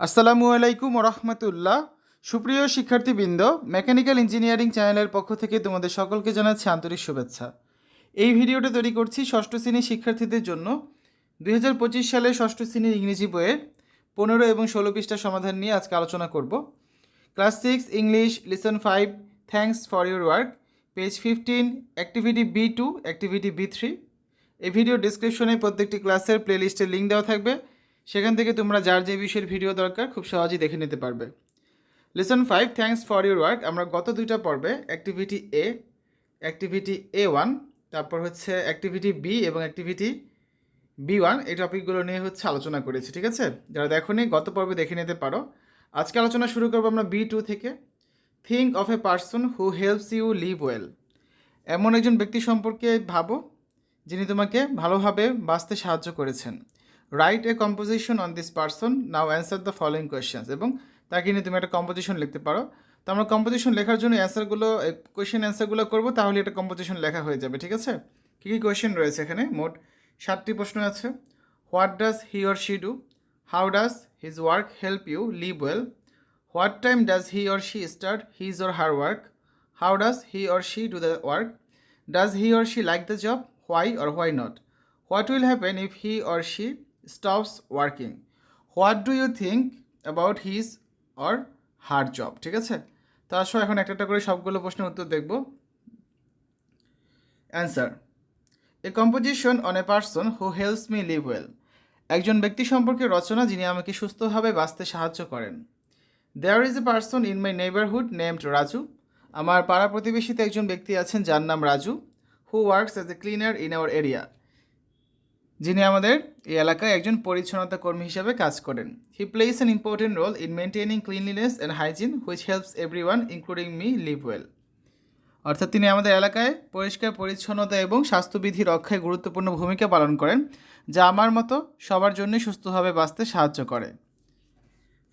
আসসালামু আলাইকুম রহমতুল্লাহ। সুপ্রিয় শিক্ষার্থীবৃন্দ, মেকানিক্যাল ইঞ্জিনিয়ারিং চ্যানেলের পক্ষ থেকে তোমাদের সকলকে জানাচ্ছি আন্তরিক শুভেচ্ছা। এই ভিডিওটা তৈরি করছি ষষ্ঠ শ্রেণির শিক্ষার্থীদের জন্য। দুই হাজার পঁচিশ সালে ষষ্ঠ শ্রেণির ইংরেজি বইয়ের পনেরো এবং ষোলো পৃষ্ঠা সমাধান নিয়ে আজকে আলোচনা করব। Class six, English, lesson five, thanks for your work. Page fifteen, activity B two, activity B three. এই ভিডিও ডিসক্রিপশনে প্রত্যেকটি ক্লাসের প্লেলিস্টের লিঙ্ক দেওয়া থাকবে। সেখান থেকে তোমরা যার যে বিষয়ের ভিডিও দরকার খুব সহজেই দেখে নিতে পারবে। Lesson five thanks for your work আমরা গত দুইটা পর্বে activity A activity A one তারপর হচ্ছে অ্যাক্টিভিটি বি এবং অ্যাক্টিভিটি বি ওয়ান এই টপিকগুলো নিয়ে হচ্ছে আলোচনা করেছি, ঠিক আছে? যারা দেখোনি, গত পর্বে দেখে নিতে পারো। আজকে আলোচনা শুরু করব আমরা বি টু থেকে। Think of a person who helps you live well এমন একজন ব্যক্তি সম্পর্কে ভাবো, যিনি তোমাকে ভালোভাবে বাঁচতে সাহায্য করেছেন। Write a composition on this person now answer the following questions এবং তাকে নিয়ে তুমি একটা কম্পোজিশন লিখতে পারো। তো আমরা কম্পোজিশন লেখার জন্য অ্যান্সারগুলো কোয়েশ্চেন অ্যান্সারগুলো করব, তাহলে এটা কম্পোজিশন লেখা হয়ে যাবে, ঠিক আছে? কী কী কোয়েশ্চেন রয়েছে এখানে? মোট সাতটি প্রশ্ন আছে। What does he or she do how does his work help you live well what time does he or she start his or her work how does he or she do the work does he or she like the job why or why not what will happen if he or she stops working what do you think about his or her job ঠিক আছে? তো আসো, এখন একটা একটা করে সবগুলো প্রশ্নের উত্তর দেখব। Answer a composition on a person who helps me live well একজন ব্যক্তি সম্পর্কে রচনা যিনি আমাকে সুস্থভাবে বাঁচতে সাহায্য করেন। There is a person in my neighbourhood named Raju আমার পাড়া প্রতিবেশীতে একজন ব্যক্তি আছেন যার নাম Raju who works as a cleaner in our area যিনি আমাদের এই এলাকায় একজন পরিচ্ছন্নতা কর্মী হিসেবে কাজ করেন। He plays an important role in maintaining cleanliness and hygiene which helps everyone including me live well অর্থাৎ তিনি আমাদের এলাকায় পরিষ্কার, পরিচ্ছন্নতা এবং স্বাস্থ্যবিধি রক্ষায় গুরুত্বপূর্ণ ভূমিকা পালন করেন, যা আমার মতো সবার জন্যই সুস্থভাবে বাঁচতে সাহায্য করে।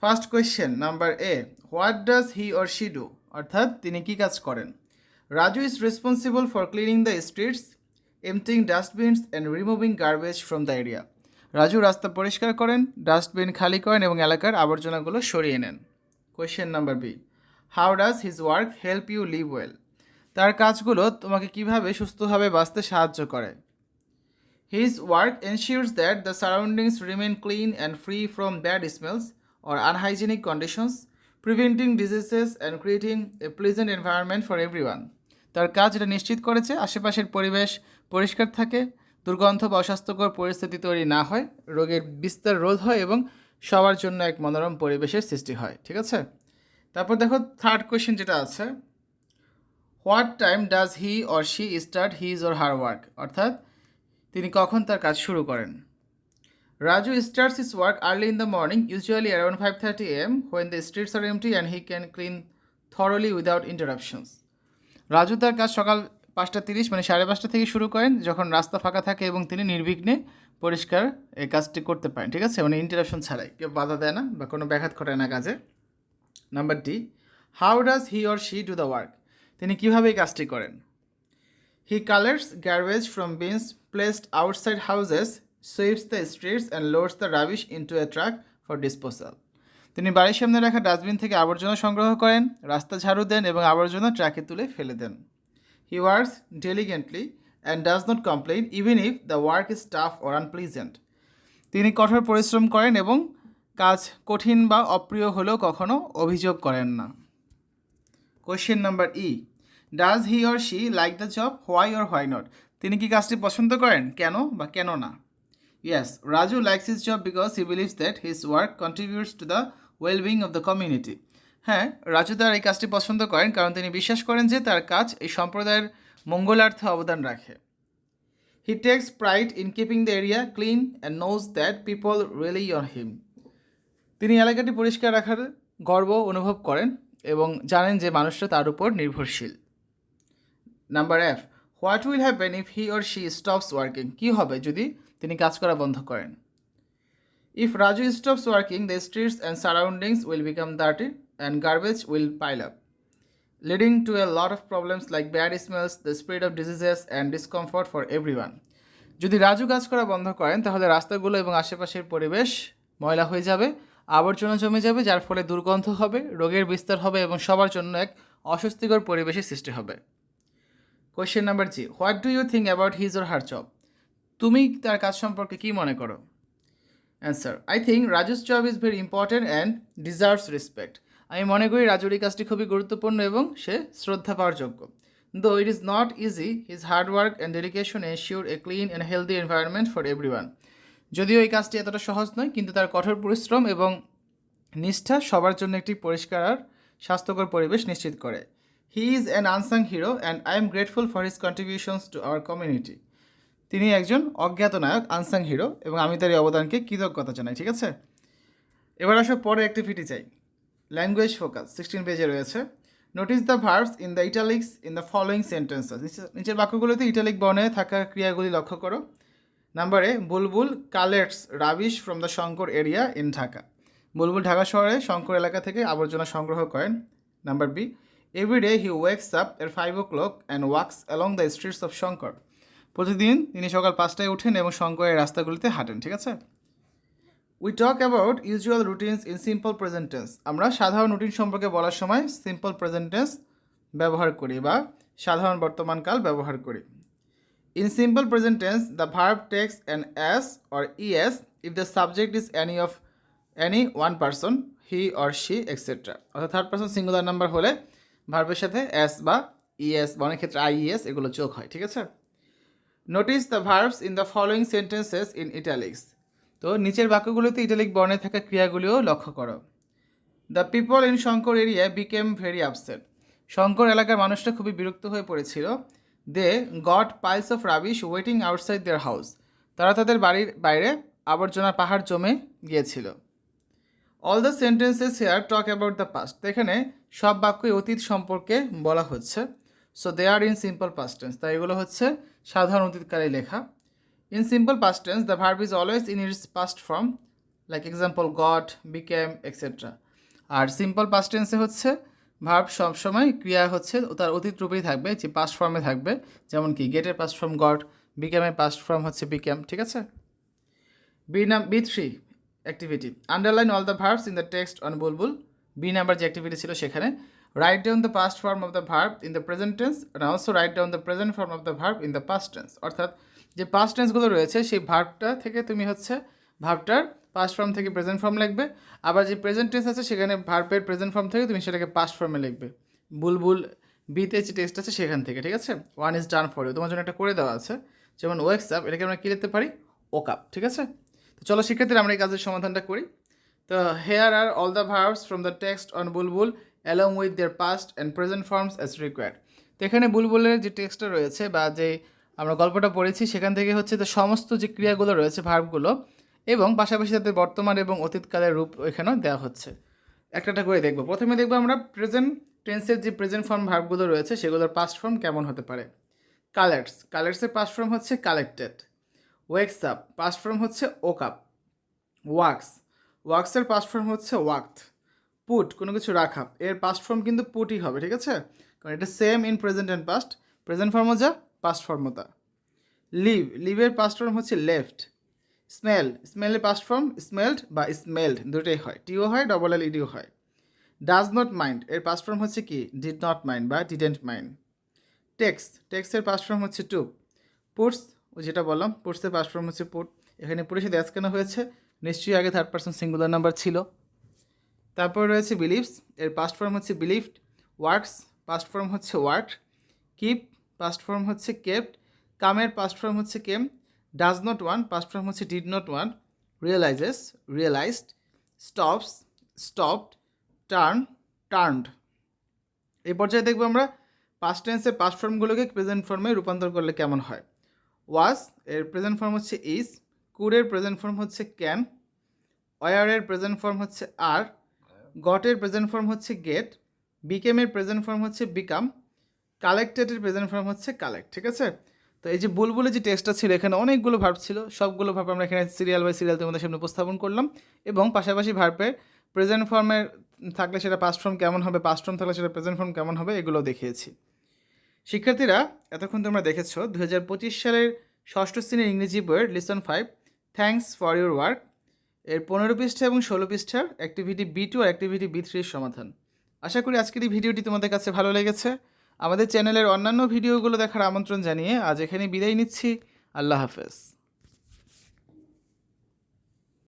First question number A what does he or she do অর্থাৎ তিনি কী কাজ করেন? Raju is responsible for cleaning the streets emptying dustbins and removing garbage from the area Raju রাস্তা পরিষ্কার করেন ডাস্টবিন খালি করেন এবং এলাকার আবর্জনাগুলো সরিয়ে নেন। Question number B how does his work help you live well তার কাজগুলো তোমাকে কীভাবে সুস্থভাবে বাঁচতে সাহায্য করে? His work ensures that the surroundings remain clean and free from bad smells or unhygienic conditions preventing diseases and creating a pleasant environment for everyone তার কাজ এটা নিশ্চিত করেছে, আশেপাশের পরিবেশ পরিষ্কার থাকে, দুর্গন্ধ বা অস্বাস্থ্যকর পরিস্থিতি তৈরি না হয়, রোগের বিস্তার রোধ হয় এবং সবার জন্য এক মনোরম পরিবেশের সৃষ্টি হয়, ঠিক আছে? তারপর দেখো থার্ড কোয়েশ্চেন যেটা আছে what time does he or she start his or her work অর্থাৎ তিনি কখন তার কাজ শুরু করেন? Raju starts his work early in the morning usually around five thirty AM when the streets are empty and he can clean thoroughly without interruptions Raju তার কাজ সকাল পাঁচটা তিরিশ মানে সাড়ে পাঁচটা থেকে শুরু করেন, যখন রাস্তা ফাঁকা থাকে এবং তিনি নির্বিঘ্নে পরিষ্কার এই কাজটি করতে পারেন, ঠিক আছে? মানে ইন্টারাপশন ছাড়াই, কেউ বাধা দেয় না বা কোনো ব্যাঘাত ঘটায় না কাজে। Number D how does he or she do the work তিনি কীভাবে এই কাজটি করেন? He collects garbage from bins placed outside houses sweeps the streets and loads the rubbish into a truck for disposal তিনি বাড়ির সামনে রাখা ডাস্টবিন থেকে আবর্জনা সংগ্রহ করেন, রাস্তা ঝাড়ু দেন এবং আবর্জনা ট্রাকে তুলে ফেলে দেন। He works diligently and does not complain even if the work is tough or unpleasant তিনি কঠোর পরিশ্রম করেন এবং কাজ কঠিন বা অপ্রিয় হলেও কখনো অভিযোগ করেন না। Question number E does he or she like the job why or why not তিনি কি কাজটি পছন্দ করেন? কেন বা কেন না? Yes Raju likes his job because he believes that his work contributes to the wellbeing of the community হ্যাঁ রাজু তার এই কাজটি পছন্দ করেন কারণ তিনি বিশ্বাস করেন যে তার কাজ এই সম্প্রদায়ের মঙ্গলার্থে অবদান রাখে। He takes pride in keeping the area clean and knows that people really on him তিনি এলাকাটি পরিষ্কার রাখার গর্ব অনুভব করেন এবং জানেন যে মানুষরা তার উপর নির্ভরশীল। Number F what will happen if he or she stops working কী হবে যদি তিনি কাজ করা বন্ধ করেন? If Raju stops working the streets and surroundings will become dirty and garbage will pile up leading to a lot of problems like bad smells, the spread of diseases, and discomfort for everyone. যদি রাজু কাজ করা বন্ধ করেন তাহলে রাস্তাগুলো এবং আশেপাশের পরিবেশ ময়লা হয়ে যাবে আবর্জনা জমে যাবে যার ফলে দুর্গন্ধ হবে রোগের বিস্তার হবে এবং সবার জন্য এক অস্বস্তিকর পরিবেশের সৃষ্টি হবে। Question number G what do you think about his or her job তুমি তার কাজ সম্পর্কে কী মনে করো? Answer I think Raju's job is very important and deserves respect আমি মনে করি রাজুর এই কাজটি খুবই গুরুত্বপূর্ণ এবং সে শ্রদ্ধা পাওয়ার যোগ্য। Though it is not easy his hard work and dedication ensure a clean and healthy environment for everyone যদিও এই কাজটি এতটা সহজ নয়, কিন্তু তার কঠোর পরিশ্রম এবং নিষ্ঠা সবার জন্য একটি পরিষ্কার আর স্বাস্থ্যকর পরিবেশ নিশ্চিত করে। He is an unsung hero and I am grateful for his contributions to our community তিনি একজন অজ্ঞাত নায়ক আনসাং হিরো এবং আমি তার এই অবদানকে কৃতজ্ঞতা জানাই, ঠিক আছে? এবার আসো পরে অ্যাক্টিভিটি চাই। ল্যাঙ্গুয়েজ ফোকাস সিক্সটিন পেজে রয়েছে। Notice the verbs in the italics in the following sentences নিচের বাক্যগুলোতে ইটালিক বর্ণে থাকা ক্রিয়াগুলি লক্ষ্য করো। নাম্বারে Bulbul collects rubbish from the Shankar area in Dhaka Bulbul Dhaka শহরে শঙ্কর এলাকা থেকে আবর্জনা সংগ্রহ করেন। Number B everyday he wakes up এর five o'clock and walks along the streets of Shankar প্রতিদিন তিনি সকাল পাঁচটায় উঠেন এবং শঙ্করের রাস্তাগুলিতে হাঁটেন, ঠিক আছে? We talk about usual routines in simple present tense আমরা সাধারণ রুটিন সম্পর্কে বলার সময় সিম্পল প্রেজেন্টেন্স ব্যবহার করি বা সাধারণ বর্তমানকাল ব্যবহার করি। In simple present tense the verb takes an S or ES if the subject is any of any one person he or she etcetera অর্থাৎ থার্ড পার্সন সিঙ্গুলার নাম্বার হলে ভার্বের সাথে এস বা ইএস বা অনেক ক্ষেত্রে আইইএস এগুলো যোগ হয়, ঠিক আছে? Notice the verbs in the following sentences in italics তো নিচের বাক্যগুলোতে ইটালিক বর্ণে থাকা ক্রিয়াগুলিও লক্ষ্য করো। The people in Shankar area became very upset Shankar এলাকার মানুষটা খুবই বিরক্ত হয়ে পড়েছিল। They got piles of rubbish waiting outside their house তারা তাদের বাড়ির বাইরে আবর্জনা পাহাড় জমে গিয়েছিল। All the sentences here talk about the past এখানে সব বাক্যই অতীত সম্পর্কে বলা হচ্ছে। So they are in simple past tense তাই এগুলো হচ্ছে সাধারণ অতীতকালে লেখা in simple past tense the verb is always in its past form like example got became etcetera R simple past টেন্সে হচ্ছে ভার্ব সবসময় ক্রিয়া হচ্ছে তার অতীত রূপেই থাকবে, যে পাস্ট ফর্মে থাকবে। যেমন কি গেটের পাস্ট ফর্ম গট বিকেমের পাস্ট ফর্ম হচ্ছে বিকেম ঠিক আছে? বি নাম B three activity underline all the verbs in the text on Bulbul B number যে অ্যাক্টিভিটি ছিল সেখানে। Write down the past form of the verb in the present tense and also write down the present form of the verb in the past tense অর্থাৎ যে past টেন্সগুলো রয়েছে, সেই ভার্বটা থেকে তুমি হচ্ছে ভার্বটার পাস্ট ফর্ম থেকে প্রেজেন্ট ফর্ম লিখবে। আবার যে প্রেজেন্ট টেন্স আছে, সেখানে ভার্বের প্রেজেন্ট ফর্ম থেকে তুমি সেটাকে পাস্ট ফর্মে লিখবে। বুলবুল বিতে যে টেক্সট আছে, সেখান থেকে, ঠিক আছে? One is done for you তোমার জন্য একটা করে দেওয়া আছে। যেমন ওয়েক্স আপ এটাকে আমরা কী লিখতে পারি? ওক আপ ঠিক আছে? তো চলো শিক্ষার্থীরা আমরা এই কাজের সমাধানটা করি। তো here are all the verbs from the text on Bulbul along with their past and present forms as required তো এখানে বুলবুলের যে টেক্সটটা রয়েছে বা যে আমরা গল্পটা পড়েছি, সেখান থেকে হচ্ছে তো সমস্ত যে ক্রিয়াগুলো রয়েছে, ভার্বগুলো এবং পাশাপাশি তাদের বর্তমান এবং অতীতকালের রূপ এখানেও দেওয়া হচ্ছে। একটা একটা করে দেখব। প্রথমে দেখব আমরা প্রেজেন্ট টেন্সের যে প্রেজেন্ট ফর্ম ভার্বগুলো রয়েছে, সেগুলোর পাস্ট ফর্ম কেমন হতে পারে? কালেক্টস কালেক্টসের পাস্ট ফর্ম হচ্ছে collected wakes up past form হচ্ছে ওক আপ ওয়াক্স ওয়াক্সের পাস্ট ফর্ম হচ্ছে ওয়াক্ত পুট কোনো কিছু রাখা। এর পাস্ট ফর্ম কিন্তু পুটই হবে, ঠিক আছে? কারণ এটা same in present and past present ফর্মও যা পাস্ট ফর্মও তা লিভ লিভের পাস্ট ফর্ম হচ্ছে লেফট স্মেল স্মেলের পাস্ট ফর্ম স্মেলড বা স্মেলড দুটোই হয়। টিও হয় ডবল এল ইডিও হয়। ডাজ নট মাইন্ড এর পাস্ট ফর্ম হচ্ছে কি? ডিড নট মাইন্ড বা ডিডেন্ট মাইন্ড টেক্স টেক্সের পাস্ট ফর্ম হচ্ছে টু পুটস যেটা বললাম পুটসের পাস্ট ফর্ম হচ্ছে পুট এখানে সাথে অ্যাস কেন হয়েছে? নিশ্চয়ই আগে থার্ড পার্সন সিঙ্গুলার নাম্বার ছিল। তারপর রয়েছে বিলিভস এর পাস্ট ফর্ম হচ্ছে বিলিভড ওয়ার্কস পাস্ট ফর্ম হচ্ছে ওয়ার্ক কিপ পাস্ট ফর্ম হচ্ছে কেপ্ট কামের পাস্ট ফর্ম হচ্ছে came does not want past form হচ্ছে did not want realises realised stops stopped turn turned এই পর্যায়ে দেখব আমরা পাস্ট টেন্সের পাস্ট ফর্মগুলোকে প্রেজেন্ট ফর্মে রূপান্তর করলে কেমন হয়? ওয়াজ এর প্রেজেন্ট ফর্ম হচ্ছে ইজ কুডের প্রেজেন্ট ফর্ম হচ্ছে ক্যান ওয়ারের প্রেজেন্ট ফর্ম হচ্ছে আর গটের প্রেজেন্ট ফর্ম হচ্ছে গেট বিকেমের প্রেজেন্ট ফর্ম হচ্ছে বিকাম কালেক্টেডের প্রেজেন্ট ফর্ম হচ্ছে কালেক্ট ঠিক আছে? তো এই যে বুলবুলে যে টেক্সটটা ছিল, এখানে অনেকগুলো ভার্ব ছিল, সবগুলো ভার্ব আমরা এখানে সিরিয়াল বাই সিরিয়াল তোমাদের সামনে উপস্থাপন করলাম এবং পাশাপাশি ভার্বের প্রেজেন্ট ফর্মের থাকলে সেটা পাস্ট ফর্ম কেমন হবে পাস্ট ফর্ম থাকলে সেটা প্রেজেন্ট ফর্ম কেমন হবে, এগুলো দেখিয়েছি। শিক্ষার্থীরা, এতক্ষণ তোমরা দেখেছ দু হাজার পঁচিশ সালের ষষ্ঠ শ্রেণির ইংরেজি বইয়ের lesson five thanks for your work এর পনেরো পৃষ্ঠা এবং ষোলো পৃষ্ঠার অ্যাক্টিভিটি বি টু আর অ্যাক্টিভিটি বি থ্রির সমাধান। আশা করি আজকের এই ভিডিওটি তোমাদের কাছে ভালো লেগেছে। আমাদের চ্যানেলের অন্যান্য ভিডিওগুলো দেখার আমন্ত্রণ জানিয়ে আজ এখানে বিদায় নিচ্ছি। আল্লাহ হাফেজ।